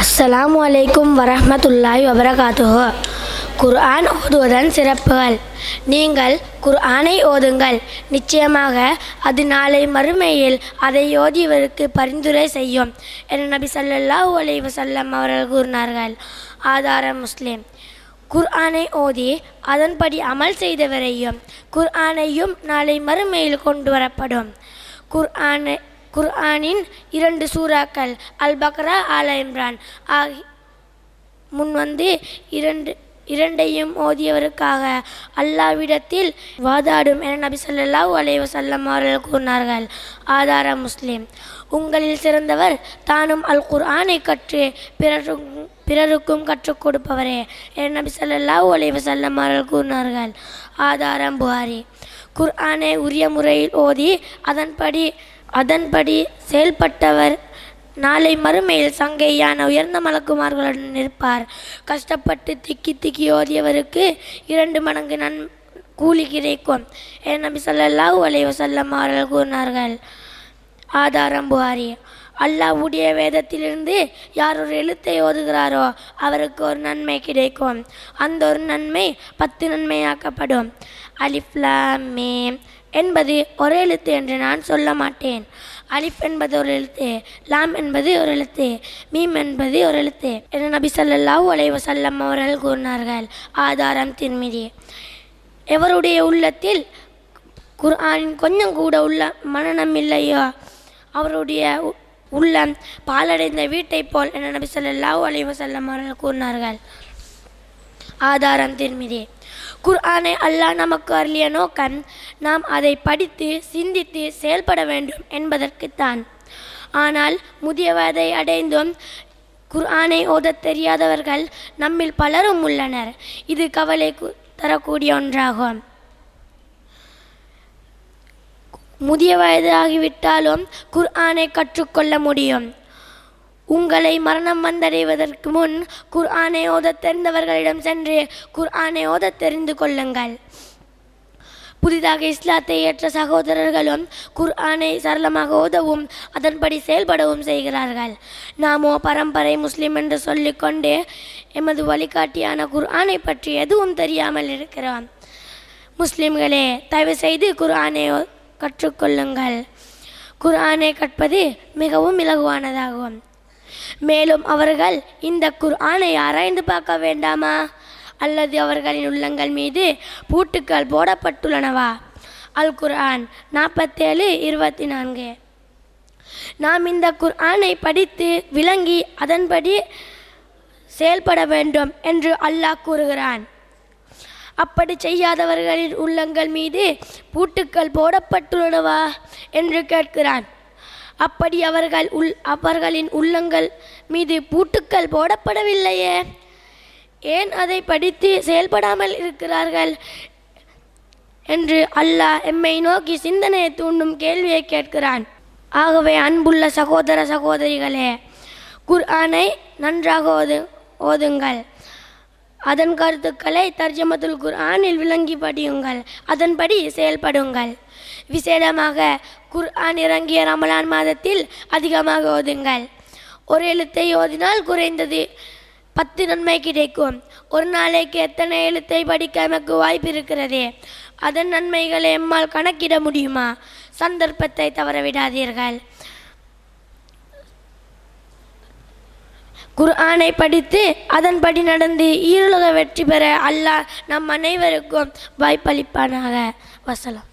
அஸ்ஸலாம் அலைக்கும் வரமத்துல்லாய் வபரகாத்துஹோ குர்ஆன் ஓதுவதன் சிறப்புகள். நீங்கள் குர்ஆனை ஓதுங்கள். நிச்சயமாக அது நாளை மறுமையில் அதை ஓதியவருக்கு பரிந்துரை செய்யும் என நபி ஸல்லல்லாஹு அலைஹி வசல்லம் அவர்கள் கூறினார்கள். ஆதாரம் முஸ்லிம். குர்ஆனை ஓதி அதன்படி அமல் செய்தவரையும் குர்ஆனையும் நாளை மறுமையில் கொண்டு வரப்படும். குர்ஆனை குர்ஆனின் இரண்டு சூறாக்கள் அல் பக்ரா ஆல இம்ரான். ஆகி முன் வந்து இரண்டு இரண்டையும் ஓதியவருக்காக அல்லாவிடத்தில் வாதாடும் என நபி ஸல்லல்லாஹு அலைஹி அவர்கள் கூறினார்கள். ஆதாரம் முஸ்லிம். உங்களில் சிறந்தவர் தானும் அல் குர்ஆனை கற்று பிறரும் பிறருக்கும் கற்றுக் கொடுப்பவரே என நபி ஸல்லல்லாஹு அலைஹி அவர்கள் கூறினார்கள். ஆதாரம் புகாரி. குர்ஆனை உரிய முறையில் ஓதி அதன்படி அதன்படி செயல்பட்டவர் நாளை மறுமையில் சங்கையான உயர்ந்த மலக்குமார்களுடன் இருப்பார் கஷ்டப்பட்டு திக்கி திக்கி ஓதியவருக்கு இரண்டு மடங்கு நன் கூலி கிடைக்கும். என நபி சொல்லல்லாஹ் அலைஹி வசல்லம் அவர்கள் கூறினார்கள். ஆதாரம் புகாரி. அல்லாஹ்வுடைய வேதத்திலிருந்து யார் ஒரு எழுத்தை ஓதுகிறாரோ அவருக்கு ஒரு நன்மை கிடைக்கும். அந்த ஒரு நன்மை பத்து நன்மையாக்கப்படும். அலிஃப்லாம் என்பது ஒரு எழுத்து என்று நான் சொல்ல மாட்டேன். அலிஃப் என்பது ஒரு எழுத்து லாம் என்பது ஒரு எழுத்து மீம் என்பது ஒரு எழுத்து என நபி ஸல்லல்லாஹு அலைஹி வஸல்லம் அவர்கள் கூறினார்கள். ஆதாரம் திருமிதி. எவருடைய உள்ளத்தில் குர்ஆனின் கொஞ்சம் கூட உள்ள மனநம் இல்லையோ அவருடைய உ- உள்ளம் பாலடைந்த வீட்டைப் போல் என நபி ஸல்லல்லாஹு அலைஹி வஸல்லம் அவர்கள் கூறினார்கள். ஆதாரம் திருமிதி. குர்ஆனை அல்லாஹ் நமக்கு அருளிய நோக்கம் நாம் அதை படித்து சிந்தித்து செயல்பட வேண்டும் என்பதற்குத்தான். ஆனால் முதிய வயதை அடைந்தும் குர்ஆனை ஓதத் தெரியாதவர்கள் நம்மில் பலரும் உள்ளனர். இது கவலை தரக்கூடிய ஒன்றாகும். முதிய வயதாகிவிட்டாலும் குர்ஆனை கற்றுக்கொள்ள முடியும். உங்களை மரணம் வந்தடைவதற்கு முன் குர்ஆனை ஓதத் தெரிந்தவர்களிடம் சென்று குர்ஆனை ஓதத் தெரிந்து கொள்ளுங்கள். புதிதாக இஸ்லாத்தை ஏற்ற சகோதரர்களும் குர்ஆனை சரளமாக ஓதவும் அதன்படி செயல்படவும் செய்கிறார்கள். நாமோ பரம்பரை முஸ்லிம் என்று சொல்லிக்கொண்டு எமது வழிகாட்டியான குர்ஆனை பற்றி எதுவும் தெரியாமல் இருக்கிறோம். முஸ்லிம்களே தயவு செய்து குர்ஆனை கற்றுக்கொள்ளுங்கள். குர்ஆனை கற்பது மிகவும் இலகுவானதாகும். மேலும் அவர்கள் இந்த குர்ஆனை ஆராய்ந்து பார்க்க வேண்டாமா? அல்லது அவர்களின் உள்ளங்கள் மீது பூட்டுக்கள் போடப்பட்டுள்ளனவா? அல் குர்ஆன் நாற்பத்தேழு இருபத்தி நான்கு நாம் இந்த குர்ஆனை படித்து விளங்கி அதன்படி செயல்பட வேண்டும் என்று அல்லாஹ் கூறுகிறான். அப்படி செய்யாதவர்களின் உள்ளங்கள் மீது பூட்டுக்கள் போடப்பட்டுள்ளனவா? என்று கேட்கிறான். அப்படி அவர்கள் உள் அவர்களின் உள்ளங்கள் மீது பூட்டுக்கள் போடப்படவில்லையே? ஏன் அதை படித்து செயல்படாமல் இருக்கிறார்கள்? என்று அல்லாஹ் எம்மை நோக்கி சிந்தனையை தூண்டும் கேள்வியை கேட்கிறான். ஆகவே அன்புள்ள சகோதர சகோதரிகளே குர்ஆனை நன்றாக ஓது ஓதுங்கள். அதன் கருத்துக்களை தர்ஜமத்துல் குர்ஆனில் விளங்கி படியுங்கள். அதன்படி செயல்படுங்கள். விசேடமாக குர்ஆன் இறங்கிய ரமலான் மாதத்தில் அதிகமாக ஓதுங்கள். ஒரு எழுத்தை ஓதினால் குறைந்தது பத்து நன்மை கிடைக்கும். ஒரு நாளைக்கு எத்தனை எழுத்தை படிக்க எமக்கு வாய்ப்பு இருக்கிறதே? அதன் நன்மைகளை எம்மால் கணக்கிட முடியுமா? சந்தர்ப்பத்தை தவறவிடாதீர்கள் குர்ஆனை படித்து அதன்படி நடந்து ஈருலக வெற்றி பெற அல்லாஹ் நம் அனைவருக்கும் வாய்ப்பளிப்பானாக. வசலாம்.